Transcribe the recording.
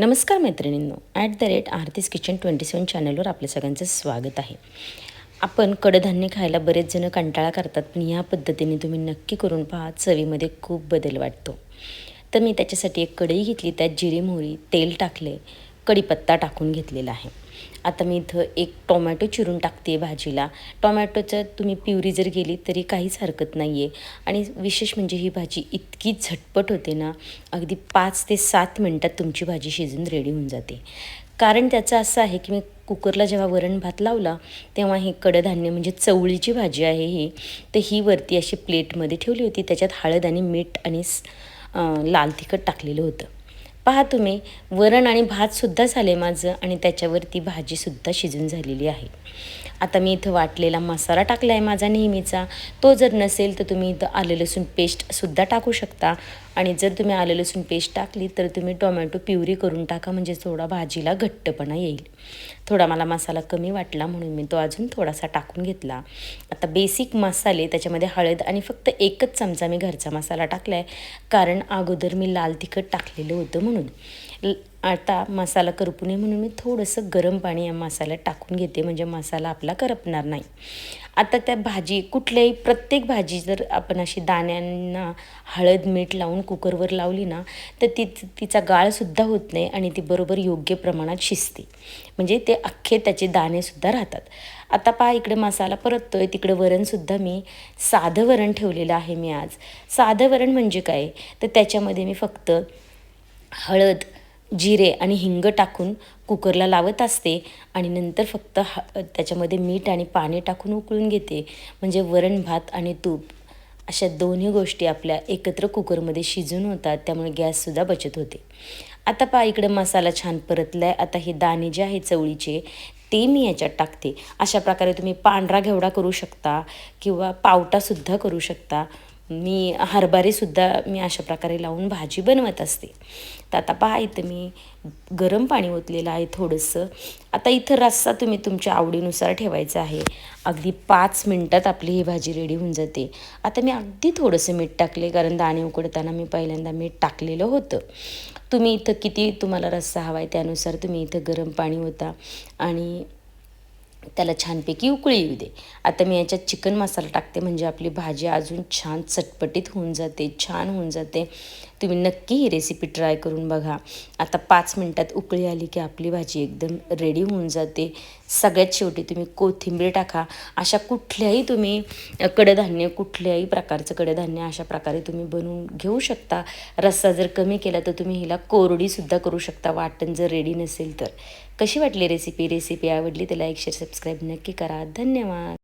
नमस्कार मैत्रिणींनो at the rate Aarti's kitchen twenty seven चॅनलवर आपल्या सगळ्यांचं स्वागत आहे. आपण कडधान्य खायला बरेच जण कंटाळा करतात पण ह्या पद्धतीने तुम्ही नक्की करून पहा चवीमध्ये खूप बदल वाटतो. तर मी त्याच्यासाठी एक कढई घेतली त्यात जिरी मोहरी तेल टाकले कढीपत्ता टाकून घेतलेला आहे. आता मी इथं एक टोमॅटो चिरून टाकते भाजीला. टोमॅटोचं तुम्ही प्युरी जर गेली तरी काहीच हरकत नाही आहे आणि विशेष म्हणजे ही भाजी इतकी झटपट होते ना अगदी पाच ते सात मिनटात तुमची भाजी शिजून रेडी होऊन जाते. कारण त्याचं असं आहे की मी कुकरला जेव्हा वरण भात लावला तेव्हा हे कडधान्य म्हणजे चवळीची भाजी आहे ही तर ही वरती अशी प्लेटमध्ये ठेवली होती. त्याच्यात हळद आणि मीठ आणि लाल तिखट टाकलेलं होतं. पहा तुम्ही वरण आणि भातसुद्धा झाले माझं आणि त्याच्यावरती भाजीसुद्धा शिजून झालेली आहे. आता मी इथं वाटलेला मसाला टाकला आहे माझा नेहमीचा. तो जर नसेल तर तुम्ही इथं आलं लसूण पेस्टसुद्धा टाकू शकता. आणि जर तुम्ही आलं लसूण पेस्ट टाकली तर तुम्ही टोमॅटो प्युरी करून टाका म्हणजे थोडा भाजीला घट्टपणा येईल. थोडा मला मसाला कमी वाटला म्हणून मी तो अजून थोडासा टाकून घेतला. आता बेसिक मसाले त्याच्यामध्ये हळद आणि फक्त एकच चमचा मी घरचा मसाला टाकला आहे कारण अगोदर मी लाल तिखट टाकलेलं होतं म्हणून आता मसाला करपू नये म्हणून मी थोडंसं गरम पाणी या मसाल्यात टाकून घेते म्हणजे मसाला आपला करपणार नाही. आता त्या भाजी कुठल्याही प्रत्येक भाजी जर आपण अशी दाण्यांना हळद मीठ लावून कुकरवर लावली ना तर ती तिचा गाळसुद्धा होत नाही आणि ती बरोबर योग्य प्रमाणात शिजते. म्हणजे ते अख्खे त्याचे दाणेसुद्धा राहतात. आता पहा इकडे मसाला परततोय तिकडे वरणसुद्धा मी साधं वरण ठेवलेलं आहे मी आज. साधं वरण म्हणजे काय? तर त्याच्यामध्ये मी फक्त हळद जिरे आणि हिंग टाकून कुकरला लावत असते आणि नंतर फक्त ह त्याच्यामध्ये मीठ आणि पाणी टाकून उकळून घेते. म्हणजे वरण भात आणि तूप अशा दोन्ही गोष्टी आपल्या एकत्र कुकरमध्ये शिजून होतात त्यामुळे गॅससुद्धा बचत होते. आता पहा इकडे मसाला छान परतला आहे आता हे दाणे जे आहे चवळीचे ते मी याच्यात टाकते. अशा प्रकारे तुम्ही पांढरा घेवडा करू शकता किंवा पावटासुद्धा करू शकता. मी हरभरेसुद्धा मी अशा प्रकारे लावून भाजी बनवत असते. तर आता पहा इथं मी गरम पाणी ओतलेलं आहे थोडंसं. आता इथं रस्सा तुम्ही तुमच्या आवडीनुसार ठेवायचा आहे. अगदी पाच मिनटात आपली ही भाजी रेडी होऊन जाते. आता मी अगदी थोडंसं मीठ टाकले कारण दाणे उकडताना मी पहिल्यांदा मीठ टाकलेलं होतं. तुम्ही इथं किती तुम्हाला रस्सा हवा आहे त्यानुसार तुम्ही इथं गरम पाणी होता आणि त्याला छानपैकी उकळी येऊ दे. आता मी याच्यात चिकन मसाला टाकते म्हणजे आपली भाजी अजून छान चटपटीत होऊन जाते छान होऊन जाते. तुम्ही नक्की ही रेसिपी ट्राय करून बघा. आता पाच मिनटात उकळी आली की आपली भाजी एकदम रेडी होऊन जाते. सगळ्यात शेवटी तुम्ही कोथिंबीर टाका. अशा कुठल्याही तुम्ही कडधान्य कुठल्याही प्रकारचं कडधान्य अशा प्रकारे तुम्ही बनवून घेऊ शकता. रस्सा जर कमी केला तर तुम्ही हिला कोरडीसुद्धा करू शकता. वाटण जर रेडी नसेल तर. कशी वाटली रेसिपी रेसिपी आवडली तर लाईक शेअर सबस्क्राईब नक्की करा. धन्यवाद.